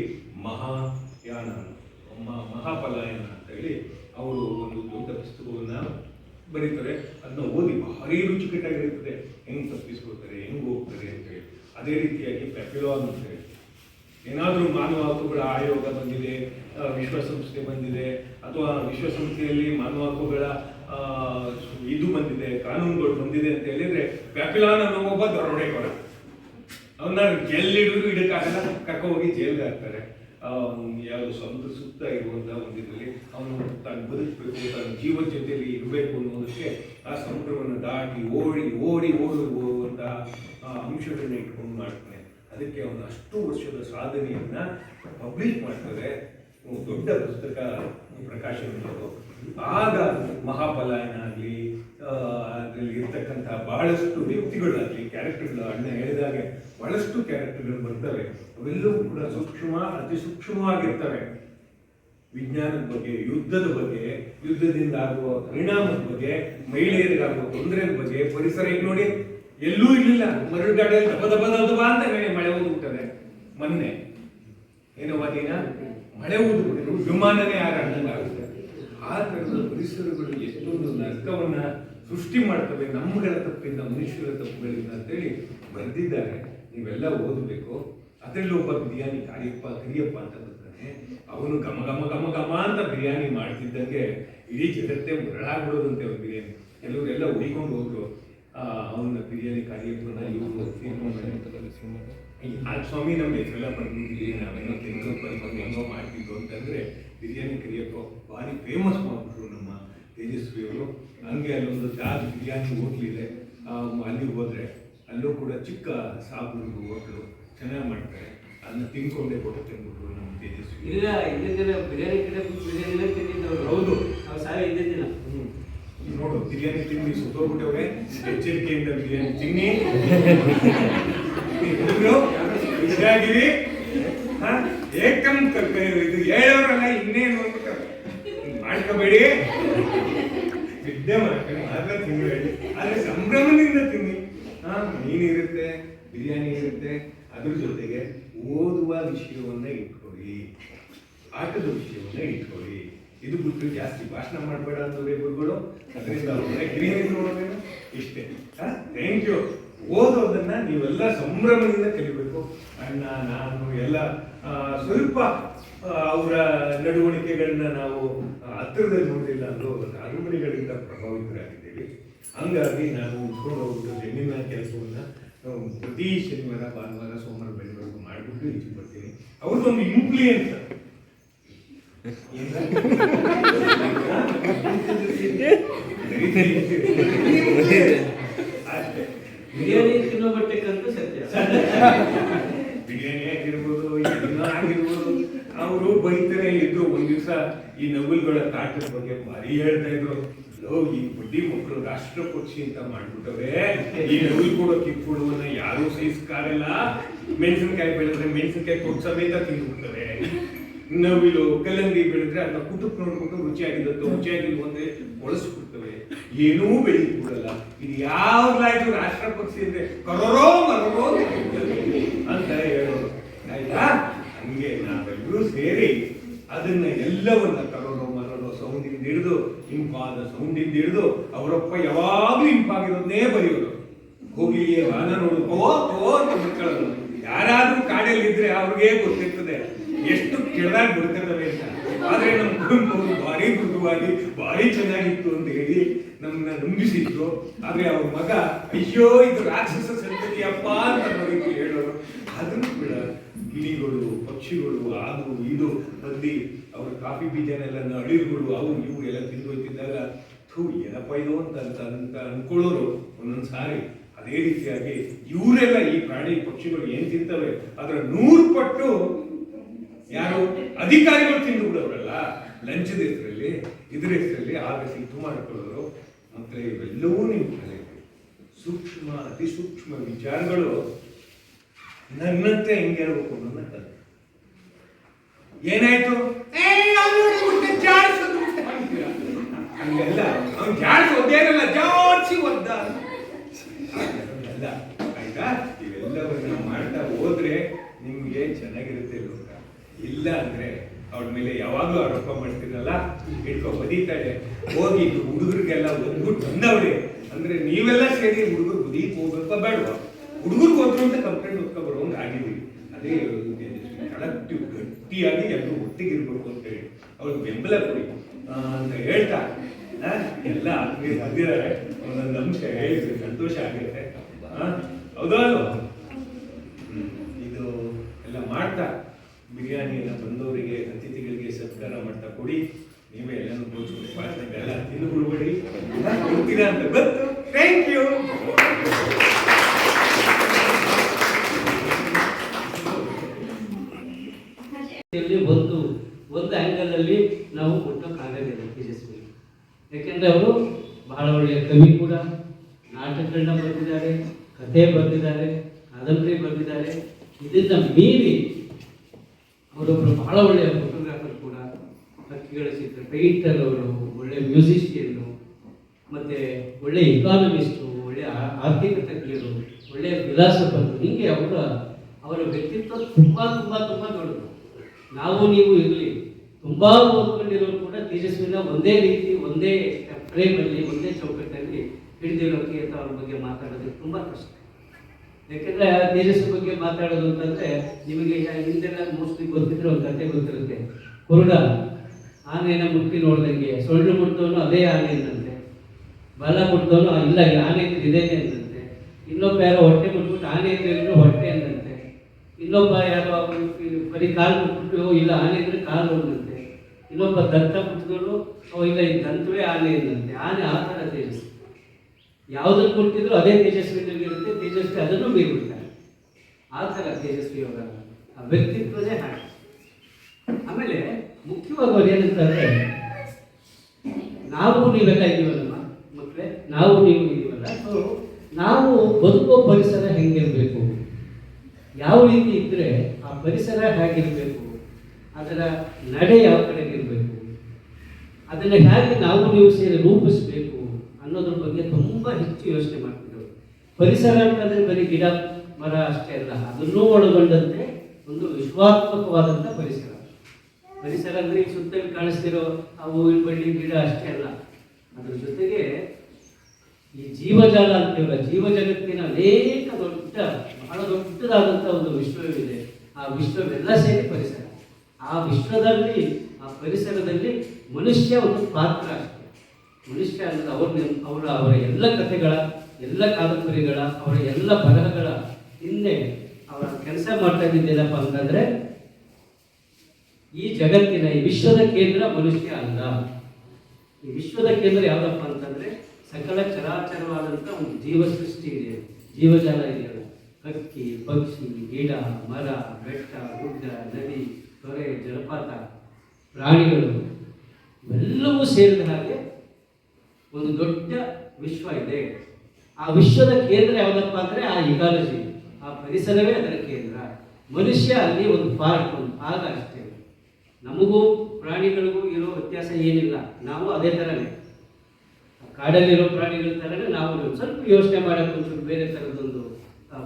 ಮಹಾಯಾನ ಮಹಾಪಲಾಯನ ಅಂತ ಹೇಳಿ ಅವರು ಒಂದು ದೊಡ್ಡ ಪುಸ್ತಕವನ್ನು ಬರೀತಾರೆ. ಅದನ್ನ ಓದಿ ಭಾರಿ ರುಚಿಕಟ್ಟಾಗಿರ್ತದೆ. ಹೆಂಗ್ ತಪ್ಪಿಸ್ಕೊಳ್ತಾರೆ, ಹೆಂಗ್ ಹೋಗ್ತಾರೆ ಅಂತ ಹೇಳಿ. ಅದೇ ರೀತಿಯಾಗಿ ಪೆಪಿಲಾನ್ ಅಂತ ಏನಾದರೂ ಮಾನವ ಹಕ್ಕುಗಳ ಆಯೋಗ ಬಂದಿದೆ ವಿಶ್ವಸಂಸ್ಥೆ ಬಂದಿದೆ, ಅಥವಾ ವಿಶ್ವಸಂಸ್ಥೆಯಲ್ಲಿ ಮಾನವ ಹಕ್ಕುಗಳ ಇದು ಬಂದಿದೆ, ಕಾನೂನುಗಳು ಬಂದಿದೆ ಅಂತ ಹೇಳಿದ್ರೆ ಪ್ಯಾಪಿಲಾನ್ ಅನ್ನೋ ಒಬ್ಬ ದರೋಡೆಕೋರ ಅವನ್ನ ಎಲ್ಲಿಡಿದ್ರು ಇಡಕ್ಕಾಗಲ್ಲ ಕರ್ಕೊ ಹೋಗಿ ಜೈಲ್ಗೆ ಹಾಕ್ತಾರೆ. ಯಾವುದು ಸ್ವಂತ ಸುತ್ತ ಇರುವಂತ ಒಂದು ಅವನು ತಾನು ಬದುಕಬೇಕು ತನ್ನ ಜೀವ ಜೊತೆಯಲ್ಲಿ ಇರಬೇಕು ಅನ್ನೋದಕ್ಕೆ ಆ ಸಮುದ್ರವನ್ನು ದಾಟಿ ಓಡಿ ಓಡಿ ಓಡಿ ಹೋಗುವಂತಹ ಅಂಶಗಳನ್ನ ಇಟ್ಕೊಂಡು ಮಾಡ್ತಾನೆ. ಅದಕ್ಕೆ ಅವನು ಅಷ್ಟು ವರ್ಷದ ಸಾಧನೆಯನ್ನ ಪಬ್ಲಿಷ್ ಮಾಡ್ತಾರೆ ಒಂದು ದೊಡ್ಡ ಪುಸ್ತಕ ಪ್ರಕಾಶನಗಳು ಆಗ ಮಹಾಪಲಾಯನ ಆಗಲಿ ಅದರಲ್ಲಿ ಇರ್ತಕ್ಕಂಥ ಬಹಳಷ್ಟು ವ್ಯಕ್ತಿಗಳಾಗಲಿ ಕ್ಯಾರೆಕ್ಟರ್ಗಳು ಅಣ್ಣ ಹೇಳಿದಾಗೆ ಬಹಳಷ್ಟು ಕ್ಯಾರೆಕ್ಟರ್ಗಳು ಬರ್ತವೆ. ಅವೆಲ್ಲವೂ ಕೂಡ ಸೂಕ್ಷ್ಮ, ಅತಿ ಸೂಕ್ಷ್ಮವಾಗಿರ್ತವೆ. ವಿಜ್ಞಾನದ ಬಗ್ಗೆ, ಯುದ್ಧದ ಬಗ್ಗೆ ಯುದ್ಧದಿಂದ ಆಗುವ ಪರಿಣಾಮದ ಬಗ್ಗೆ, ಮಹಿಳೆಯರಿಗಾಗುವ ತೊಂದರೆ ಬಗ್ಗೆ ಪರಿಸರ ಈಗ ನೋಡಿ. ಎಲ್ಲೂ ಇರಲಿಲ್ಲ. ಮರಳು ಗಾಡಿಯಲ್ಲಿ ದಬ ದಬ ದಬ ಅಂತ ಹೇಳಿ ಮಳೆ ಹೋಗ್ಬಿಟ್ಟದೆ ಮೊನ್ನೆ. ಏನೋ ಅದೇನ ಮಳೆ ಊದ್ಬಿಟ್ಟು ವಿಮಾನನೇ ಹಾರಾಡ್ದಂಗಾಗುತ್ತೆ ಆ ಥರದ ಪರಿಸರಗಳು ಎಷ್ಟೊಂದು ನರ್ಕವನ್ನ ಸೃಷ್ಟಿ ಮಾಡ್ತವೆ. ನಮ್ಮಗಳ ತಪ್ಪಿಂದ, ಮನುಷ್ಯರ ತಪ್ಪುಗಳಿಂದ ಅಂತೇಳಿ ಬರೆದಿದ್ದಾರೆ. ನೀವೆಲ್ಲ ಓದಬೇಕು. ಅದರಲ್ಲಿ ಒಬ್ಬ ಬಿರಿಯಾನಿ ಕಾರ್ಯಪ್ಪ, ಕರಿಯಪ್ಪ ಅಂತ ಬರ್ತಾನೆ. ಅವನು ಗಮ ಗಮ ಗಮ ಗಮ ಅಂತ ಬಿರಿಯಾನಿ ಮಾಡ್ತಿದ್ದಂಗೆ ಇಡೀ ಜಗತ್ತೇ ಮರಳಾಗ್ಬಿಡೋದಂತೆ ಅವ್ರ ಬಿರಿಯಾನಿ. ಕೆಲವರೆಲ್ಲ ಉಳಿಕೊಂಡು ಹೋದ್ರು. ಅವನ ಬಿರಿಯಾನಿ ಕಾರ್ಯಕ್ರಮ ಇವರು ಆ ಸ್ವಾಮಿ ನಮ್ಮ ಇಷ್ಟೆಲ್ಲ ಬಂದಿದ್ವಿ ನಾವೇನೋ ತಿಂಗಳು ಬಂದು ಹೆಂಗೋ ಮಾಡ್ತಿದ್ದು ಅಂತಂದ್ರೆ ಬಿರಿಯಾನಿ ಕರಿಯಪ್ಪ ಭಾರಿ ಫೇಮಸ್ ಮಾಡ್ಬಿಟ್ರು ನಮ್ಮ ತೇಜಸ್ವಿಯವರು ಹಂಗೆ ಅಲ್ಲೊಂದು ತಾಜ್ ಬಿರಿಯಾನಿ ಹೋಟ್ಲಿದೆ ಇದೆ. ಅಲ್ಲಿಗೆ ಹೋದ್ರೆ ಅಲ್ಲೂ ಕೂಡ ಚಿಕ್ಕ ಸಾಬೂರು ಹೋಟ್ಲು ಚೆನ್ನಾಗಿ ಮಾಡ್ತಾರೆ. ಅದನ್ನ ತಿನ್ಕೊಂಡೆ ಕೊಟ್ಟು ತಿನ್ಬಿಟ್ರು ನಮ್ಮ ತೇಜಸ್ವಿ. ಇಲ್ಲ ಹಿಂದಿನ ದಿನ ಬಿರಿಯಾನಿ ಕಡೆ ಬಿರಿಯಾನಿ ತಿಂದಿದ್ದವರು ಹೌದು. ನಾವು ಸಾವಿರ ಹಿಂದಿನ ದಿನ. ಹ್ಮ್. ನೋಡು, ಬಿರಿಯಾನಿ ತಿನ್ನಿ ಸುತ್ತೋಗ್ಬಿಟ್ಟವ್ರೆ ಎಚ್ಚರಿಕೆಯಿಂದ ಬಿರಿಯಾನಿ ತಿನ್ನಿ. ಹುಡುಗರು ಹಾ? ಏಕಂ ಕರ್ಕ ಇದು ಹೇಳೋರಲ್ಲ, ಇನ್ನೇನು ಅಂದ್ಬಿಟ್ಟು ಮಾಡ್ಕೋಬೇಡಿ. ವಿದ್ಯೆ ಮಾಡ್ಕೊಂಡು ಮಾತ್ರ ತಿನ್ನಬೇಡಿ ಆದ್ರೆ ಸಂಭ್ರಮದಿಂದ ತಿನ್ನಿ. ಹಾ ಮೀನಿರುತ್ತೆ ಬಿರಿಯಾನಿ ಇರುತ್ತೆ. ಅದ್ರ ಜೊತೆಗೆ ಓದುವ ವಿಷಯವನ್ನ ಇಟ್ಕೊಳ್ಳಿ. ಆಟದ ವಿಷಯವನ್ನ ಇಟ್ಕೊಳ್ಳಿ. ಇದು ಬಿಟ್ಟು ಜಾಸ್ತಿ ಭಾಷಣ ಮಾಡಬೇಡ ಅಂತವ್ರೆ ಗುರುಗಳು. ಅದರಿಂದ ಇಷ್ಟೇ. ಥ್ಯಾಂಕ್ ಯು ಓದೋದನ್ನ ನೀವೆಲ್ಲ ಸಂಭ್ರಮದಿಂದ ಕಲಿಬೇಕು. ಅಣ್ಣ, ನಾನು, ಎಲ್ಲ ಸ್ವಲ್ಪ ಅವರ ನಡವಳಿಕೆಗಳನ್ನ ನಾವು ಹತ್ತಿರದಲ್ಲಿ ನೋಡಿಲ್ಲ ಅಂದ್ರೂ ಅರಮನೆಗಳಿಂದ ಪ್ರಭಾವಿತರಾಗಿದ್ದೀವಿ. ಹಂಗಾಗಿ ನಾನು ಉಟ್ಕೊಂಡು ಹೋಗ್ಬಿಟ್ಟು ಕೆಲಸವನ್ನ ಪ್ರತಿ ಶನಿವಾರ, ಭಾನುವಾರ, ಸೋಮವಾರ ಬೆಳಗ್ಗೆ ಮಾಡಿಬಿಟ್ಟು ಈಚೆ ಬರ್ತೀನಿ. ಅವ್ರದ್ದೊಂದು ಇನ್ಫ್ಲೂಯೆನ್ಸ್ ಬಿರಿಯಾನಿ ತಿನ್ನೋ ಸತ್ಯ. ಬಿರಿಯಾನಿ ಆಗಿರ್ಬೋದು ಆಗಿರ್ಬೋದು, ಅವರು ಬೈತಾನೆ ಇದ್ರು. ಒಂದ್ ದಿವಸ ಈ ನವಲ್ಗಳ ತಾಟದ ಬಗ್ಗೆ ಭಾರಿ ಹೇಳ್ತಾ ಇದ್ರು. ಲೋ, ಈ ಬಡ್ಡಿ ಮಕ್ಕಳು ರಾಷ್ಟ್ರ ಪಕ್ಷಿ ಅಂತ ಮಾಡ್ಬಿಟ್ಟವ್ರೆ. ಈ ನವಿಲ್ ಕೊಡೋ ಕಿತ್ಕೊಡುವನ್ನ ಯಾರು ಸಹಿಸ್ಕಾರಲ್ಲ. ಮೆಣಸಿನ್ಕಾಯಿ ಬೆಳೆದ್ರೆ ಮೆಣಸಿನ್ಕಾಯಿ ಕೊಟ್ಟು ಸಮೇತ ತಿಂದ್ಬಿಡ್ತಾರೆ ನವಿಲು, ಕಲ್ಲಂಗಡಿ ಬೆಳೆದ್ರೆ ಅದನ್ನ ಕುಟುಕ್ ನೋಡ್ಬಿಟ್ಟು ರುಚಿಯಾಗಿದ್ದು ರುಚಿಯಾಗಿಲ್ಲ ಒಂದೇ ಒಳಸ್ಬಿಡ್ತವೆ ಏನೂ ಕೂಡಲ್ಲ ಇದು ಯಾವ ರಾಯ್ತು ರಾಷ್ಟ್ರ ಪಕ್ಷಿ ಅಂದ್ರೆ? ಕರೋರೋ ಮರೋರೋ ಅಂತ ಹೇಳೋರು. ಆಯ್ತಾ? ಹಂಗೆ ನಾವೆಲ್ಲರೂ ಸೇರಿ ಅದನ್ನ ಎಲ್ಲವನ್ನ ಕರೋರೋ ಮರೋರೋ ಸೌಂಡಿಂದ ಹಿಡಿದು, ಇಂಪಾದ ಸೌಂಡಿಂದ ಹಿಡಿದು, ಅವರಪ್ಪ ಯಾವಾಗ್ಲೂ ಇಂಪಾಗಿರೋದನ್ನೇ ಬರೆಯೋರು. ಹೋಗಿ ವಾಹನ ನೋಡು ಓ ಓ ಯಾರಾದ್ರೂ ಕಾಡಲ್ಲಿ ಇದ್ರೆ ಅವ್ರಿಗೆ ಗೊತ್ತಿರ್ತದೆ ಎಷ್ಟು ಕೆಳದಾಗಿ ಬಿಡ್ತಿರ್ತವೆ ಅಂತ. ಆದ್ರೆ ನಮ್ಮ ಕುಟುಂಬವು ಭಾರಿ ಮೃದುವಾಗಿ, ಭಾರಿ ಚೆನ್ನಾಗಿತ್ತು ಅಂತ ಹೇಳಿ ನಮ್ಮನ್ನ ನಂಬಿಸಿದ್ರು. ಆದರೆ ಅವ್ರ ಮಗ, ಅಯ್ಯೋ, ಇದು ರಾಕ್ಷಸ ಸಂತತಿಯಪ್ಪ ಅಂತ ಅವರಿಗೆ ಹೇಳೋರು. ಅದನ್ನು ಕೂಡ ಗಿಳಿಗಳು, ಪಕ್ಷಿಗಳು ಅದು ಇದು ಬಂದು ಅವ್ರ ಕಾಫಿ ಬೀಜನೆಲ್ಲ ಅಳಿರುಗಳು ಅವು ಇವು ಎಲ್ಲ ತಿಂದು ಹೋಗ್ತಿದ್ದಾಗ ಥೂ, ಏನಪ್ಪ ಇದು ಅಂತ ಅಂತ ಅಂತ ಅನ್ಕೊಳ್ಳೋರು ಒಂದೊಂದು ಸಾರಿ. ಅದೇ ರೀತಿಯಾಗಿ ಇವರೆಲ್ಲ ಈ ಪ್ರಾಣಿ ಪಕ್ಷಿಗಳು ಏನು ತಿಂತವೆ? ಅದರ ನೂರು ಪಟ್ಟು ಯಾರು ಅಧಿಕಾರಿಗಳು ತಿಂದು ಬಿಡೋರಲ್ಲ ಲಂಚದ ಹೆಸರಲ್ಲಿ ಇದ್ರ ಹೆಸರಲ್ಲಿ ಆಗಸಿ ಇದು ಮಾಡಿಕೊಳ್ಳೋರು ಮತ್ತೆ ಇವೆಲ್ಲವೂ ನಿಮ್ಮ ತಲೆ ಸೂಕ್ಷ್ಮ ಅತಿ ಸೂಕ್ಷ್ಮ ವಿಚಾರಗಳು ನನ್ನಂತೆ ಹೆಂಗೆ ಹೇಳ್ಬೇಕು ನನ್ನ ತಂದೆ ಏನಾಯ್ತು. ಹಂಗಲ್ಲ ಅವ್ನು ಜಾಡ್ಸು ಒದ್ದೇನಲ್ಲ ಜಾಡ್ಸಿ ಒದ್ದ ಅಲ್ಲ ಆಯ್ತಾ ಇವೆಲ್ಲವನ್ನ ಮಾಡ್ತಾ ಹೋದ್ರೆ ನಿಮ್ಗೆ ಚೆನ್ನಾಗಿರುತ್ತೆ ಲೋಕ ಇಲ್ಲ ಅಂದ್ರೆ ಅವಳ ಮೇಲೆ ಯಾವಾಗ್ಲೂ ಆರೋಪ ಮಾಡ್ತಿರಲ್ಲ? ಇಟ್ಕೊ ಬದೀತಾಳೆ ಹೋಗಿ ಹುಡುಗರಿಗೆಲ್ಲ ಒದ್ಬಿಟ್ಟು ಬಂದವ್ರೆ. ಅಂದ್ರೆ ನೀವೆಲ್ಲ ಸೇರಿ ಹುಡುಗರು ಬದೀಕ್ ಹೋಗ್ಬೇಕ ಬೇಡವಾ? ಹುಡುಗರು ಹೋದ್ರು ಅಂತ ಕಂಪ್ಲೇಂಟ್ ಹೊತ್ಕೊ ಬರೋಂಗ್ ಆಗಿದ್ದೀವಿ. ಅದೇ ಕಲೆಕ್ಟಿವ್ ಗಟ್ಟಿಯಾಗಿ ಎಲ್ಲರೂ ಒಟ್ಟಿಗಿರ್ಬೇಕು ಅಂತ ಹೇಳಿ. ಅವ್ರಿಗೆ ಬೆಂಬಲ ಕೊಡಿ. ಅಂತ ಹೇಳ್ತಾ. ಎಲ್ಲ ಬಂದಿದ್ದಾರೆ ಒಂದೊಂದು ಅಂಶ ಹೇಳಿದ್ರೆ ಸಂತೋಷ ಆಗುತ್ತೆ. ಹೌದಾ ಅಲ್ವಾ? ಹ್ಮ್. ಇದು ಎಲ್ಲ ಮಾಡ್ತಾ ಬಿರಿಯಾನಿಯನ್ನ ಬಂದವರಿಗೆ ಅತಿಥಿಗಳಿಗೆ ಸತ್ಕಾರ ಮಾಡ್ತಾ ಕೊಡಿ ನೀವೇ ಎಲ್ಲನೂ ಬೋಚ್ಕೊಂಡು ಎಲ್ಲ ತಿಂದು ಬಿಡ್ಬೇಡಿ ಕೊಡ್ತೀರಾ ಅಂತ ಗೊತ್ತು. ಥ್ಯಾಂಕ್ ಯು ಒಂದು ಒಂದು ಆ್ಯಂಗಲ್ ಅಲ್ಲಿ ನಾವು ಕೊಟ್ಟಕ್ಕಾಗೋದಿಲ್ಲ ತೇಜಸ್ವಿ ಯಾಕೆಂದ್ರೆ ಅವರು ಬಹಳ ಒಳ್ಳೆಯ ಕವಿ ಕೂಡ, ನಾಟಕಗಳನ್ನ ಬರೆದಿದ್ದಾರೆ, ಕಥೆ ಬರೆದಿದ್ದಾರೆ, ಕಾದಂಬರಿ ಬರೆದಿದ್ದಾರೆ. ಇದನ್ನ ಮೀರಿ ಅವರೊಬ್ಬರು ಬಹಳ ಒಳ್ಳೆಯ ಫೋಟೋಗ್ರಾಫರ್ ಕೂಡ ಹಕ್ಕಿಗಳ ಚಿತ್ರ ಅವರು ಒಳ್ಳೆಯ ಮ್ಯೂಸಿಷಿಯನ್ನು ಮತ್ತೆ ಒಳ್ಳೆಯ ಇಕಾನಮಿಸ್ಟು ಒಳ್ಳೆಯ ಆರ್ಥಿಕ ತಜ್ಞರು ಒಳ್ಳೆಯ ಫಿಲಾಸಫರು ಹೀಗೆ ಅವರ ಅವರ ವ್ಯಕ್ತಿತ್ವ ತುಂಬ ತುಂಬ ತುಂಬ ದೊಡ್ಡದು. ನಾವು ನೀವು ಇರಲಿ. ತುಂಬ ಓದ್ಕೊಂಡಿರೋರು ಕೂಡ ತೇಜಸ್ವಿನ ಒಂದೇ ರೀತಿ, ಒಂದೇ ಫ್ರೇಮಲ್ಲಿ ಒಂದೇ ಚೌಕಟ್ಟಲ್ಲಿ ಹಿಡಿದಿರೋಕೆ ಅಂತ ಅವ್ರ ಬಗ್ಗೆ ಮಾತಾಡೋದಕ್ಕೆ ತುಂಬ ಕಷ್ಟ. ಯಾಕಂದ್ರೆ ತೇಜಸ್ವಿ ಬಗ್ಗೆ ಮಾತಾಡೋದು ಅಂತಂದ್ರೆ ನಿಮಗೆ ಹಿಂದೆಲ್ಲ ಮೋಸ್ಟ್ಲಿ ಗೊತ್ತಿದ್ರೆ ಒಂದು ಕತೆ ಗೊತ್ತಿರುತ್ತೆ. ಕುರುಡ ಆನೆಯನ್ನು ಮುಟ್ಟಿ ನೋಡ್ದಂಗೆ, ಸೊಳ್ಳು ಮುಟ್ಟೋನು ಅದೇ ಆನೆ ಎಂದಂತೆ ಬಲ ಮುಟ್ಟವನು ಇಲ್ಲ ಇಲ್ಲ ಆನೆ ಇದೇನೆ ಅಂದಂತೆ ಇನ್ನೊಬ್ಬ ಯಾರೋ ಹೊಟ್ಟೆ ಮುಟ್ಬಿಟ್ಟು ಆನೆ ಇದ್ರೆ ಹೊಟ್ಟೆ ಅಂದಂತೆ ಇನ್ನೊಬ್ಬ ಯಾರೋ ಬರೀ ಕಾಲು ಮುಟ್ಬಿಟ್ಟು ಇಲ್ಲ, ಆನೆ ಇದ್ರೆ ಕಾಲು ಅಂದಂತೆ ಇನ್ನೊಬ್ಬ ದಂತ ಮುಟ್ಟಿದವನು ಓ, ಇಲ್ಲ, ಈ ದಂತವೇ ಆನೆ ಅಂದಂತೆ ಆನೆ ಆ ಥರ ತೇಜಸ್ವಿ. ಯಾವುದನ್ನು ಕೊಟ್ಟಿದ್ರು ಅದೇ ತೇಜಸ್ವಿನಲ್ಲಿರುತ್ತೆ ತೇಜಸ್ವಿ ಅದನ್ನು ಮೀರ್ಬಿಡ್ತಾರೆ. ಆ ಥರ ತೇಜಸ್ವಿ ಯೋಗ. ಆ ವ್ಯಕ್ತಿತ್ವದೇ ಹಾಗೆ. ಆಮೇಲೆ ಮುಖ್ಯವಾಗಿ ಅವ್ರು ಏನಂತಂದ್ರೆ, ನಾವು ನೀವೆಲ್ಲ ಮಕ್ಕಳೇ ನಾವು ನೀವು ಇದೀವಲ್ಲ ನಾವು ಬದುಕೋ ಪರಿಸರ ಹೆಂಗಿರಬೇಕು? ಯಾವ ರೀತಿ ಇದ್ರೆ ಆ ಪರಿಸರ ಹೇಗಿರಬೇಕು? ಅದರ ನಡೆ ಯಾವ ಕಡೆಗಿರಬೇಕು ಅದನ್ನು ಹೇಗೆ ನಾವು ನೀವು ಸೇರಿ ರೂಪಿಸಬೇಕು ಅನ್ನೋದ್ರ ಬಗ್ಗೆ ತುಂಬ ಹೆಚ್ಚು ಯೋಚನೆ ಮಾಡ್ತಿದ್ರು ಪರಿಸರ ಅಂತಂದ್ರೆ ಬರೀ ಗಿಡ, ಮರ ಅಷ್ಟೇ ಅಲ್ಲ, ಅದನ್ನೂ ಒಳಗೊಂಡಂತೆ ಒಂದು ವಿಶ್ವಾತ್ಮಕವಾದಂಥ ಪರಿಸರ. ಪರಿಸರ ಅಂದ್ರೆ ಈ ಸುತ್ತಲೂ ಕಾಣಿಸ್ತಿರೋ ಆ ಹೂವಿನ ಬಳ್ಳಿ, ಗಿಡ ಅಷ್ಟೇ ಅಲ್ಲ. ಅದ್ರ ಜೊತೆಗೆ ಈ ಜೀವಜಾಲ ಅಂತೀವಲ್ಲ ಜೀವ ಜಗತ್ತಿನ ಅನೇಕ ದೊಡ್ಡ, ಬಹಳ ದೊಡ್ಡದಾದಂಥ ಒಂದು ವಿಶ್ವವಿದೆ. ಆ ವಿಶ್ವವೆಲ್ಲ ಸೇರಿ ಪರಿಸರ. ಆ ವಿಶ್ವದಲ್ಲಿ, ಆ ಪರಿಸರದಲ್ಲಿ ಮನುಷ್ಯ ಒಂದು ಪಾತ್ರ ಅಷ್ಟೇ. ಮನುಷ್ಯ ಅನ್ನೋದು ಅವ್ರ ಅವರ ಅವರ ಎಲ್ಲ ಕಥೆಗಳ, ಎಲ್ಲ ಕಾದಂಬರಿಗಳ, ಅವರ ಎಲ್ಲ ಬರಹಗಳ ಹಿಂದೆ ಅವರ ಕೆಲಸ ಮಾಡ್ತಾ ಇದ್ದೇನಪ್ಪ ಅಂತಂದ್ರೆ, ಈ ಜಗತ್ತಿನ, ಈ ವಿಶ್ವದ ಕೇಂದ್ರ ಮನುಷ್ಯ ಅಲ್ಲ. ಈ ವಿಶ್ವದ ಕೇಂದ್ರ ಯಾವ್ದಪ್ಪ ಅಂತಂದ್ರೆ ಸಕಲ ಚರಾಚರವಾದಂಥ ಒಂದು ಜೀವ ಸೃಷ್ಟಿ ಇದೆ. ಜೀವಜಾಲ ಇದೆ ಹಕ್ಕಿ ಪಕ್ಷಿ, ಗಿಡ, ಮರ, ಬೆಟ್ಟ, ಗುಡ್ಡ, ನದಿ, ತೊರೆ, ಜಲಪಾತ, ಪ್ರಾಣಿಗಳು ಇವೆಲ್ಲವೂ ಸೇರಿದ ಹಾಗೆ ಒಂದು ದೊಡ್ಡ ವಿಶ್ವ ಇದೆ. ಆ ವಿಶ್ವದ ಕೇಂದ್ರ ಯಾವುದಪ್ಪ ಅಂದ್ರೆ ಆ ಇಕಾಲಜಿ ಆ ಪರಿಸರವೇ ಅದರ ಕೇಂದ್ರ. ಮನುಷ್ಯ ಅಲ್ಲಿ ಒಂದು ಪಾರ್ಟ್ ಒಂದು ಭಾಗ ಅಷ್ಟೇ. ನಮಗೂ ಪ್ರಾಣಿಗಳಿಗೂ ಇರೋ ವ್ಯತ್ಯಾಸ ಏನಿಲ್ಲ. ನಾವು ಅದೇ ಥರನೇ ಕಾಡಲ್ಲಿರೋ ಪ್ರಾಣಿಗಳ ಥರನೇ ನಾವು ಸ್ವಲ್ಪ ಯೋಚನೆ ಮಾಡೋಕ್ಕೊಂದು ಒಂಚೂರು ಬೇರೆ ಥರದೊಂದು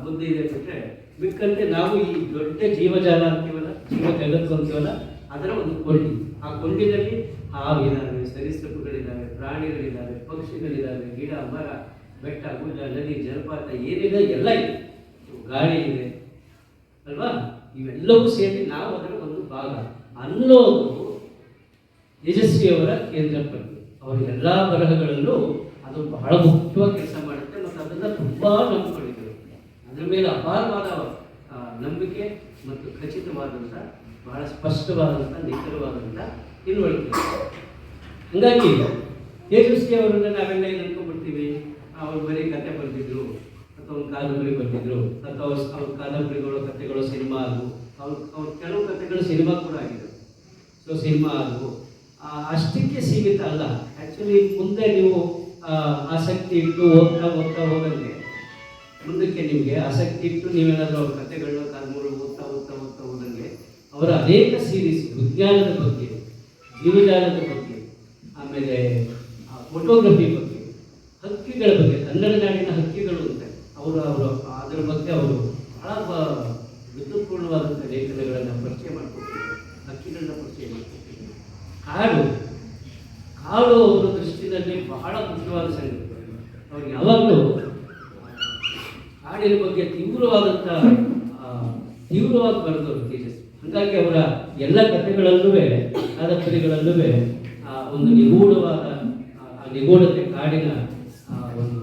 ಬುದ್ಧಿ ಇದೆ ಬಿಟ್ಟರೆ ಮಿಕ್ಕಂತೆ ನಾವು ಈ ದೊಡ್ಡ ಜೀವಜಾಲ ಅಂತೀವಲ್ಲ ಜೀವ ಜಗತ್ತು ಅಂತೀವಲ್ಲ, ಅದರ ಒಂದು ಕೊಂಡಿ ಆ ಕೊಂಡಿನಲ್ಲಿ ಹಾವಿದ್ದಾವೆ ಸರೀಸೃಪಗಳಿದ್ದಾವೆ ಪ್ರಾಣಿಗಳಿದ್ದಾವೆ ಪಕ್ಷಿಗಳಿದ್ದಾವೆ ಗಿಡ, ಮರ, ಬೆಟ್ಟ, ಗುಡ್ಡ, ನದಿ, ಜಲಪಾತ, ಏನಿದೆ ಎಲ್ಲ ಇದೆ. ಗಾಳಿ ಇದೆ, ಅಲ್ವಾ? ಇವೆಲ್ಲವೂ ಸೇರಿ ನಾವು ಅದರ ಒಂದು ಭಾಗ. ಅನ್ನೋದು ಯಶಸ್ವಿಯವರ ಕೇಂದ್ರ ಪ್ರಜ್ಞೆ ಅವರ ಎಲ್ಲ ಬರಹಗಳಲ್ಲೂ ಅದು ಬಹಳ ಮುಖ್ಯವಾಗಿ ಕೆಲಸ ಮಾಡುತ್ತೆ ಮತ್ತು ಅದನ್ನು ತುಂಬಾ ನಂಬಿಕೊಂಡಿದ್ದರು ಅದರ ಮೇಲೆ ಅಪಾರವಾದ ನಂಬಿಕೆ ಮತ್ತು ಖಚಿತವಾದಂತ, ಬಹಳ ಸ್ಪಷ್ಟವಾದಂಥ ನಿಖರವಾದಂಥ ತಿಳುವಳಿಕೆ. ಹಂಗಾಗಿ ಯಶಸ್ವಿ ಅವರನ್ನ ನಾವೆಲ್ಲ ಏನು ಅನ್ಕೊಂಡ್ಬಿಡ್ತೀವಿ? ಅವ್ರು ಬರೀ ಕತೆ ಬರೆದಿದ್ರು, ಅಥವಾ ಒಂದು ಕಾದಂಬರಿ ಬರೆದಿದ್ರು, ಅಥವಾ ಅವ್ರ ಅವ್ರ ಕಾದಂಬರಿಗಳು ಕತೆಗಳು ಸಿನಿಮಾ ಆದವು. ಅವ್ರ ಅವ್ರ ಕೆಲವು ಕತೆಗಳು ಸಿನಿಮಾ ಕೂಡ ಆಗಿದ್ದವು. ಸೊ ಸಿನಿಮಾ ಆದವು. ಅಷ್ಟಕ್ಕೆ ಸೀಮಿತ ಅಲ್ಲ. ಆ್ಯಕ್ಚುಲಿ ಮುಂದೆ ನೀವು ಆಸಕ್ತಿ ಇಟ್ಟು ಓದ್ತಾ ಓದ್ತಾ ಹೋಗಂಗೆ. ಮುಂದಕ್ಕೆ ನಿಮಗೆ ಆಸಕ್ತಿ ಇಟ್ಟು ನೀವೇನಾದರೂ ಅವ್ರ ಕಥೆಗಳನ್ನ ಕಾದಂಬರಿಗಳು ಓದ್ತಾ ಓದ್ತಾ ಓದ್ತಾ ಹೋದಂಗೆ, ಅವರ ಅನೇಕ ಸೀರೀಸ್ ವಿಜ್ಞಾನದ ಬಗ್ಗೆ, ಜೀವಜಾಲದ ಬಗ್ಗೆ, ಆಮೇಲೆ ಫೋಟೋಗ್ರಫಿ ಬಗ್ಗೆ, ಹಕ್ಕಿಗಳ ಬಗ್ಗೆ, ಕನ್ನಡ ನಾಡಿನ ಹಕ್ಕಿಗಳು ಅಂತ. ಅವರು ಅವರು, ಅದರ ಬಗ್ಗೆ ಅವರು ಬಹಳ ಋತುಪೂರ್ಣವಾದಂಥ ಲೇಖನಗಳನ್ನು ಪರಿಚಯ ಮಾಡಿಕೊಟ್ಟಿದ್ದಾರೆ, ಹಕ್ಕಿಗಳನ್ನ ಪರಿಚಯ ಮಾಡಿಕೊಟ್ಟಿದ್ದಾರೆ. ಕಾಡು ಕಾಡು ಅವರ ದೃಷ್ಟಿನಲ್ಲಿ ಬಹಳ ಮುಖ್ಯವಾದ ಸಂಗತಿ. ಅವ್ರು ಯಾವಾಗಲೂ ಹಾಡಿನ ಬಗ್ಗೆ ತೀವ್ರವಾದಂಥ ತೀವ್ರವಾಗಿ ಬರೆದವರು ತೇಜಸ್ವಿ. ಹಾಗಾಗಿ ಅವರ ಎಲ್ಲ ಕಥೆಗಳಲ್ಲೂ ಆ ಒಂದು ನಿಗೂಢವಾದ ಆ, ನಿಗೂಢತೆ ಕಾಡಿನ ಆ, ಒಂದು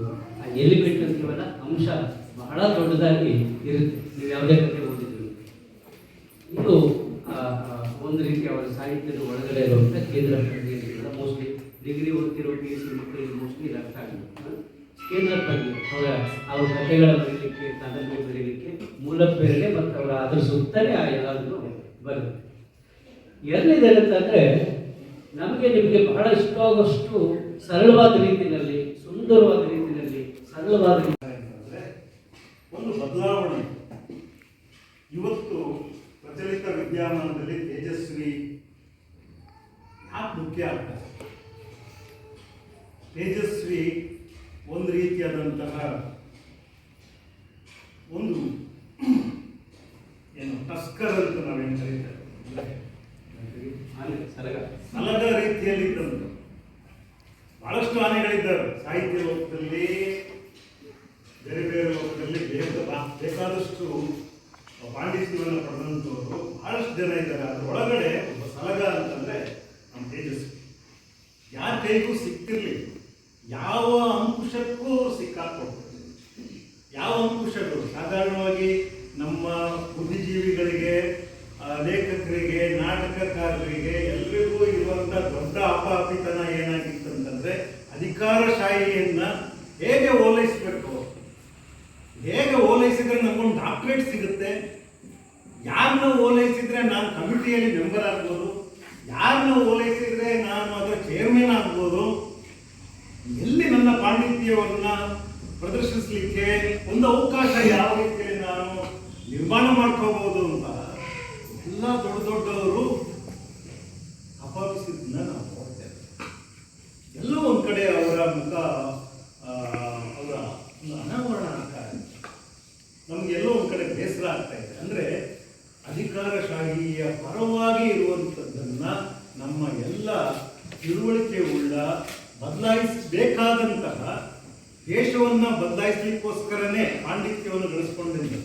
ಎಲಿಮೆಂಟ್ ಅಂತೀವಲ್ಲ ಅಂಶ ಬಹಳ ದೊಡ್ಡದಾಗಿ ಇರುತ್ತೆ. ನೀವು ಯಾವುದೇ ಕಥೆ ಓದಿದ್ರು. ಇದು ಒಂದು ರೀತಿ ಅವರ ಸಾಹಿತ್ಯದ ಒಳಗಡೆ ಇರುವಂಥ ಕೇಂದ್ರ ಡಿಗ್ರಿ ಓದ್ತಿರೋ ಪಿ ಎಚ್ ಡಿ ಮಕ್ಕಳಿಗೆ ಮೋಸ್ಟ್ಲಿ ಇದು ಅರ್ಥ ಆಗಿದೆ ಹ? ಕೇಂದ್ರ ಪ್ರಜ್ಞೆ ಅವರ, ಅವ್ರ ಕಥೆಗಳ ಬರೀಲಿಕ್ಕೆ, ಕಾದಂಬರಿ ಬರೀಲಿಕ್ಕೆ ಮೂಲ ಪ್ರೇರಣೆ ಮತ್ತು ಅವರ ಅದ್ರ ಸುತ್ತಲೇ ಆ ಎಲ್ಲದನ್ನು ಬರುತ್ತೆ ಎರಡನೇದೇನಂತಂದ್ರೆ ನಮಗೆ ನಿಮಗೆ ಬಹಳ ಇಷ್ಟವಾಗುವಷ್ಟು ಸರಳವಾದ ರೀತಿಯಲ್ಲಿ, ಸುಂದರವಾದ ರೀತಿಯಲ್ಲಿ ಸರಳವಾದ ರೀತಿ ಅಂತಂದ್ರೆ ಒಂದು ಬದಲಾವಣೆ ಇವತ್ತು ಪ್ರಚಲಿತ ವಿದ್ಯಮಾನದಲ್ಲಿ ತೇಜಸ್ವಿ ಯಾಕೆ ಮುಖ್ಯ ಆಗ್ತದೆ ತೇಜಸ್ವಿ ಒಂದು ರೀತಿಯಾದಂತಹ ಒಂದು ಏನು ಟಸ್ಕರ್ ಅಂತ ನಾವೇನು ಕರೀತೇವೆ ಆನೆ, ಸಲಗ. ಸಲಗ ರೀತಿಯಲ್ಲಿ ಇದ್ದಂಥದ್ದು ಬಹಳಷ್ಟು ಆನೆಗಳಿದ್ದಾವೆ ಸಾಹಿತ್ಯ ಲೋಕದಲ್ಲಿ ಬೇರೆ ಬೇರೆ ಲೋಕದಲ್ಲಿ ಬೇಕ ಬೇಕಾದಷ್ಟು ಪಾಂಡಿತ್ಯವನ್ನು ಪಡೆದಂಥವ್ರು ಬಹಳಷ್ಟು ಜನ ಇದ್ದಾರೆ ಅದ್ರ ಒಳಗಡೆ ಒಬ್ಬ ಸಲಗ ಅಂತಂದ್ರೆ ನಮ್ಮ ತೇಜಸ್ವಿ ಯಾರ ಕೈಗೂ ಸಿಕ್ತಿರ್ಲಿಲ್ಲ ಯಾವ ಅಂಕುಶಕ್ಕೂ ಸಿಕ್ಕಾಕೊಡ್ತಾರೆ ಯಾವ ಅಂಕುಶಗಳು ಸಾಧಾರಣವಾಗಿ ನಮ್ಮ ಬುದ್ಧಿಜೀವಿಗಳಿಗೆ ಆ, ಲೇಖಕರಿಗೆ ನಾಟಕಕಾರರಿಗೆ ಎಲ್ರಿಗೂ ಇರುವಂತ ದೊಡ್ಡ ಅಪಾಪಿತನ ಏನಾಗಿತ್ತಂತಂದ್ರೆ ಅಧಿಕಾರಶಾಹಿಯನ್ನ ಹೇಗೆ ಓಲೈಸಬೇಕು? ಹೇಗೆ ಓಲೈಸಿದ್ರೆ ನಮ್ಗೊಂದು ಡಾಕ್ಯುಮೆಂಟ್ ಸಿಗುತ್ತೆ? ಯಾರನ್ನ ಓಲೈಸಿದ್ರೆ ನಾನು ಕಮಿಟಿಯಲ್ಲಿ ಮೆಂಬರ್ ಆಗ್ಬೋದು? ಯಾರನ್ನ ಓಲೈಸಿದ್ರೆ ನಾನು ಅದರ ಚೇರ್ಮನ್ ಆಗ್ಬೋದು? ಎಲ್ಲಿ ನನ್ನ ಪಾಂಡಿತ್ಯವನ್ನ ಪ್ರದರ್ಶಿಸಲಿಕ್ಕೆ, ಒಂದು ಅವಕಾಶ ಯಾವ ರೀತಿಯಲ್ಲಿ ನಾನು ನಿರ್ಮಾಣ ಮಾಡ್ಕೋಬಹುದು ಅಂತ? ಎಲ್ಲ ದೊಡ್ಡ ದೊಡ್ಡವರು ಅಪಾಪಿಸಿದ್ದನ್ನ ನಾವು ನೋಡ್ತೇವೆ. ಎಲ್ಲೋ ಒಂದ್ ಕಡೆ ಅವರ ಮುಖ ಅವರ ಒಂದು ಅನಾವರಣ ಆಗ್ತಾ ಇದೆ ನಮಗೆಲ್ಲೋ ಒಂದ್ ಕಡೆ ಬೇಸರ ಆಗ್ತಾ ಇದೆ. ಅಂದ್ರೆ ಅಧಿಕಾರಶಾಹಿಯ ಪರವಾಗಿ ಇರುವಂತದ್ದನ್ನ ನಮ್ಮ ಎಲ್ಲ ತಿಳುವಳಿಕೆ ಉಳ್ಳ ಬದಲಾಯಿಸಬೇಕಾದಂತಹ ದೇಶವನ್ನ ಬದಲಾಯಿಸಲಿಕ್ಕೋಸ್ಕರನೇ ಪಾಂಡಿತ್ಯವನ್ನು ಗಳಿಸ್ಕೊಂಡಿದ್ದೆ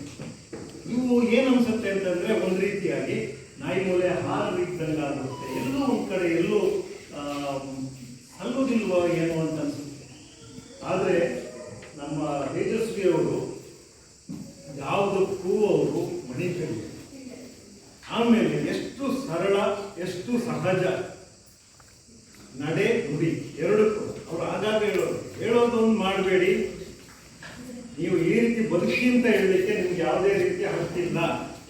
ಇವು ಏನು ಅನ್ಸುತ್ತೆ ಅಂತಂದ್ರೆ ಒಂದ್ ರೀತಿಯಾಗಿ ನಾಯಿ ಮೂಲೆ ಹಾಲು ಇದ್ದಂಗೆ ಆಗುತ್ತೆ. ಎಲ್ಲೂ ಒಂದ್ ಕಡೆ ಎಲ್ಲೂ ಏನು ಏನೋ ಅಂತ ಅನ್ಸುತ್ತೆ. ಆದ್ರೆ ನಮ್ಮ ತೇಜಸ್ವಿ ಅವರು ಯಾವುದಕ್ಕೂ ಅವರು ಮಣಿಕರು ಆಮೇಲೆ ಎಷ್ಟು ಸರಳ, ಎಷ್ಟು ಸಹಜ. ನಡೆ ನುಡಿ, ಎರಡಕ್ಕೂ. ಅವ್ರು ಆಗಾಗ ಹೇಳೋದು ಹೇಳೋದೊಂದು ಮಾಡಬೇಡಿ ನೀವು ಈ ರೀತಿ ಬದುಕಿ ಅಂತ ಹೇಳಲಿಕ್ಕೆ ನಿಮ್ಗೆ ಯಾವುದೇ ರೀತಿ ಹಕ್ಕಿಲ್ಲ.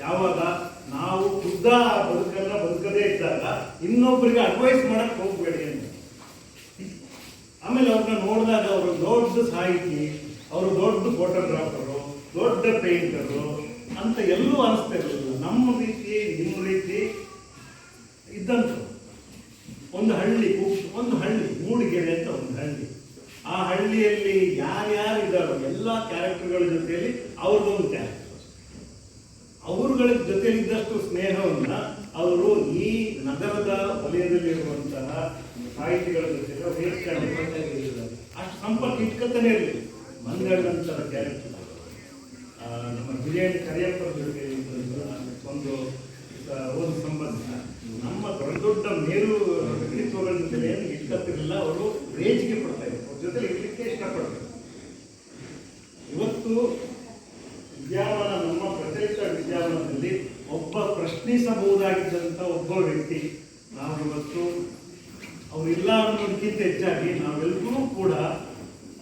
ಯಾವಾಗ ನಾವು ಖುದ್ದ ಬದುಕನ್ನ ಬದುಕದೇ ಇದ್ದಾಗ ಇನ್ನೊಬ್ಬರಿಗೆ ಅಡ್ವೈಸ್ ಮಾಡಕ್ ಹೋಗ್ಬೇಡಿ ಅಂತ. ಆಮೇಲೆ ಅವ್ರನ್ನ ನೋಡಿದಾಗ ಅವರು ದೊಡ್ಡ ಸಾಹಿತಿ, ಅವರು ದೊಡ್ಡ ಫೋಟೋಗ್ರಾಫರು ದೊಡ್ಡ ಪೇಂಟರು ಅಂತ ಎಲ್ಲೂ ಅನಿಸ್ತಾ ಇರಲಿಲ್ಲ. ನಮ್ಮ ರೀತಿ, ನಿಮ್ಮ ರೀತಿ ಇದ್ದಂತ ಒಂದು ಹಳ್ಳಿ ಒಂದು ಹಳ್ಳಿ, ಮೂಡಿಗೆರೆ ಅಂತ ಒಂದು ಹಳ್ಳಿ. ಆ ಹಳ್ಳಿಯಲ್ಲಿ ಯಾರ್ಯಾರು ಇದ್ದಾರೋ ಎಲ್ಲ ಕ್ಯಾರೆಕ್ಟರ್ಗಳ ಜೊತೆಯಲ್ಲಿ ಅವ್ರದ್ದೊಂದು ಕ್ಯಾರೆಕ್ಟರ್ ಅವರುಗಳ ಜೊತೆಲಿದ್ದಷ್ಟು ಸ್ನೇಹವನ್ನ ಅವರು ಈ ನಗರದ ವಲಯದಲ್ಲಿರುವಂತಹ ಸಾಹಿತಿಗಳ ಜೊತೆ ಅಷ್ಟು ಸಂಪರ್ಕ ಇಟ್ಕೊತಾನೆ ಇರಲಿ. ಮಂಗಳಂತರ ಕ್ಯಾರೆಕ್ಟರ್ ನಮ್ಮ ಬಿರಿಯಾನಿ ಕರಿಯಪ್ಪರ ಜೊತೆ ಒಂದು ಒಂದು ಸಂಬಂಧ. ನಮ್ಮ ದೊಡ್ಡ ದೊಡ್ಡ ಮೇರು ವ್ಯಕ್ತಿತ್ವಗಳ ಜೊತೆ ಏನು ಅವರು ರೇಜಿಗೆ ಪಡ್ತಾ ಇದ್ರು ಅವ್ರ ಜೊತೆ ಇರ್ಲಿಕ್ಕೆ ಇಷ್ಟಪಡ್ತಾರೆ ಇವತ್ತು ವಿದ್ಯಾವನ ನಮ್ಮ ಪ್ರಚಲಿತ ವಿದ್ಯಾವನದಲ್ಲಿ ಒಬ್ಬ ಪ್ರಶ್ನಿಸಬಹುದಾಗಿದ್ದಂಥ ಒಬ್ಬ ವ್ಯಕ್ತಿ, ನಾವು ಇವತ್ತು ಅವರಿಲ್ಲ ಅನ್ನೋದಕ್ಕಿಂತ ಹೆಚ್ಚಾಗಿ ನಾವೆಲ್ಲರೂ ಕೂಡ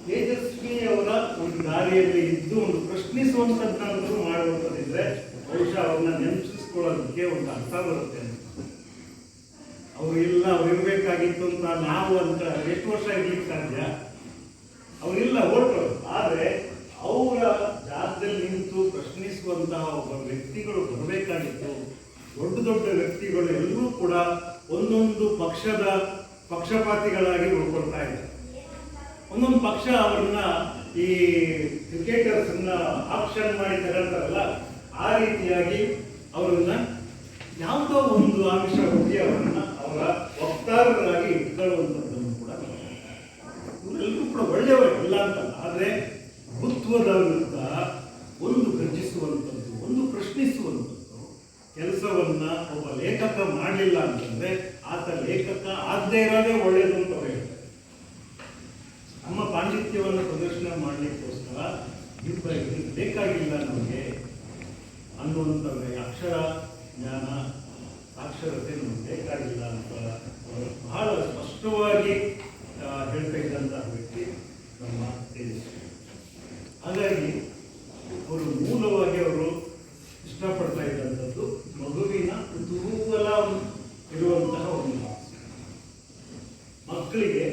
ತೇಜಸ್ವಿ ಅವರ ಒಂದು ದಾರಿಯಲ್ಲಿ ಇದ್ದು ಒಂದು ಪ್ರಶ್ನಿಸುವಂಥದ್ದನ್ನಾದರೂ ಮಾಡುವಂಥದ್ದಿದ್ರೆ ಬಹುಶಃ ಅವ್ರನ್ನ ನೆನಪಿಸ್ಕೊಳ್ಳೋದಕ್ಕೆ ಒಂದು ಅರ್ಥ ಬರುತ್ತೆ. ಅಂತ ಅವ್ರು ಇಲ್ಲ ಅವ್ರಿರ್ಬೇಕಾಗಿತ್ತು ಅಂತ ನಾವು ಅಂತ ಎಷ್ಟು ವರ್ಷ ಇರ್ಲಿಕ್ಕೆ ಸಾಧ್ಯ? ಅವರಿಲ್ಲ ಓಟು ಆದ್ರೆ ಅವರ ಜಾಗದಲ್ಲಿ ನಿಂತು ಪ್ರಶ್ನಿಸುವಂತಹ ಒಬ್ಬ ವ್ಯಕ್ತಿಗಳು ಬರಬೇಕಾಗಿತ್ತು. ದೊಡ್ಡ ದೊಡ್ಡ ವ್ಯಕ್ತಿಗಳು ಎಲ್ಲರೂ ಕೂಡ ಒಂದೊಂದು ಪಕ್ಷದ ಪಕ್ಷಪಾತಿಗಳಾಗಿ ನೋಡ್ಕೊಳ್ತಾ ಇದ್ದಾರೆ. ಒಂದೊಂದು ಪಕ್ಷ ಅವ್ರನ್ನ ಈ ಕ್ರಿಕೆಟರ್ಸ್ ಆಪ್ಷನ್ ಮಾಡಿ ತಗೊಳ್ತಾರಲ್ಲ, ಆ ರೀತಿಯಾಗಿ ಅವರನ್ನ ಯಾವುದೋ ಒಂದು ಆಮಿಷ ಹುಡುಗಿ ಅವರನ್ನ ಅವರ ವಕ್ತಾರರಾಗಿ ಇಟ್ಕೊಳ್ಳುವಂಥದ್ದನ್ನು ಕೂಡ ಇವರೆಲ್ಲರೂ ಕೂಡ ಒಳ್ಳೆಯವರು ಇಲ್ಲ ಅಂತಲ್ಲ, ಆದ್ರೆ ವಿರುದ್ಧ ಒಂದು ಗರ್ಜಿಸುವಂಥದ್ದು ಒಂದು ಪ್ರಶ್ನಿಸುವಂಥದ್ದು ಕೆಲಸವನ್ನ ಒಬ್ಬ ಲೇಖಕ ಮಾಡಲಿಲ್ಲ ಅಂತಂದ್ರೆ ಆತ ಲೇಖಕ ಆಗದೇ ಇರೋದೇ ಒಳ್ಳೆಯದು ಅಂತ ಹೇಳ್ತಾರೆ. ನಮ್ಮ ಪಾಂಡಿತ್ಯವನ್ನು ಪ್ರದರ್ಶನ ಮಾಡಲಿಕ್ಕೋಸ್ಕರ ಇಬ್ಬ ಇದು ಬೇಕಾಗಿಲ್ಲ ನಮಗೆ ಅನ್ನುವಂಥವ್ರೆ ಅಕ್ಷರ ಜ್ಞಾನ, ಸಾಕ್ಷರತೆ ನಮಗೆ ಬೇಕಾಗಿಲ್ಲ ಅಂತ ಬಹಳ ಸ್ಪಷ್ಟವಾಗಿ ಆ, ಹೇಳ್ತಾ ಇದ್ದಂತಹ ವ್ಯಕ್ತಿ ನಮ್ಮ ತೇಜಸ್ವಿ ಹಾಗಾಗಿ ಅವರು ಮೂಲವಾಗಿ ಅವರು ಇಷ್ಟಪಡ್ತಾ ಇದ್ದಂಥದ್ದು ಮಗುವಿನ ಕುತೂಹಲ ಇರುವಂತಹ ಒಂದು ಭಾಷೆ. ಮಕ್ಕಳಿಗೆ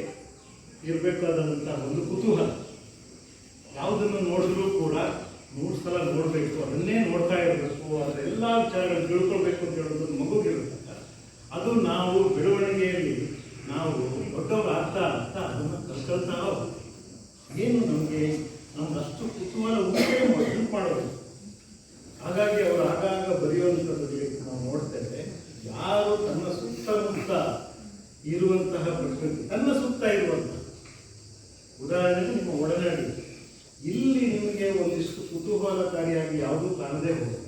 ಇರಬೇಕಾದಂತಹ ಒಂದು ಕುತೂಹಲ ಯಾವುದನ್ನು ನೋಡಿದ್ರೂ ಕೂಡ ಮೂರು ಸಲ ನೋಡಬೇಕು ಅದನ್ನೇ ನೋಡ್ತಾ ಇರಬೇಕು ಅದೆಲ್ಲ ವಿಚಾರಗಳು ತಿಳ್ಕೊಳ್ಬೇಕು ಅಂತ ಹೇಳೋದು ಒಂದು ಮಗುಗಿರುತ್ತೆ ಅದು ನಾವು ಬೆಳವಣಿಗೆಯಲ್ಲಿ ನಾವು ದೊಡ್ಡವರು ಆಗ್ತಾ ಆಗ್ತಾ ಅದನ್ನು ಕಲ್ಕೊಳ್ತಾ ಹೋಗ್ಬೇಕು. ಏನು ನಮಗೆ ನಮ್ಗೆ ಅಷ್ಟು ಕುತೂಹಲ ಉಂಟೆ ಹೆಲ್ಪ್ ಮಾಡೋದು ಹಾಗಾಗಿ ಅವರು ಆಗಾಗ ಬರೆಯುವಂಥದ್ರಲ್ಲಿ ನಾವು ನೋಡ್ತೇವೆ ಯಾರು ತನ್ನ ಸುತ್ತಮುತ್ತ ಇರುವಂತಹ ಪ್ರಕೃತಿ ತನ್ನ ಸುತ್ತ ಇರುವಂತಹ ಉದಾಹರಣೆಗೆ ನಿಮ್ಮ ಒಡನಾಡಿ ಇಲ್ಲಿ ನಿಮಗೆ ಒಂದಿಷ್ಟು ಕುತೂಹಲಕಾರಿಯಾಗಿ ಯಾವುದೂ ಕಾಣದೇ ಹೋದರೆ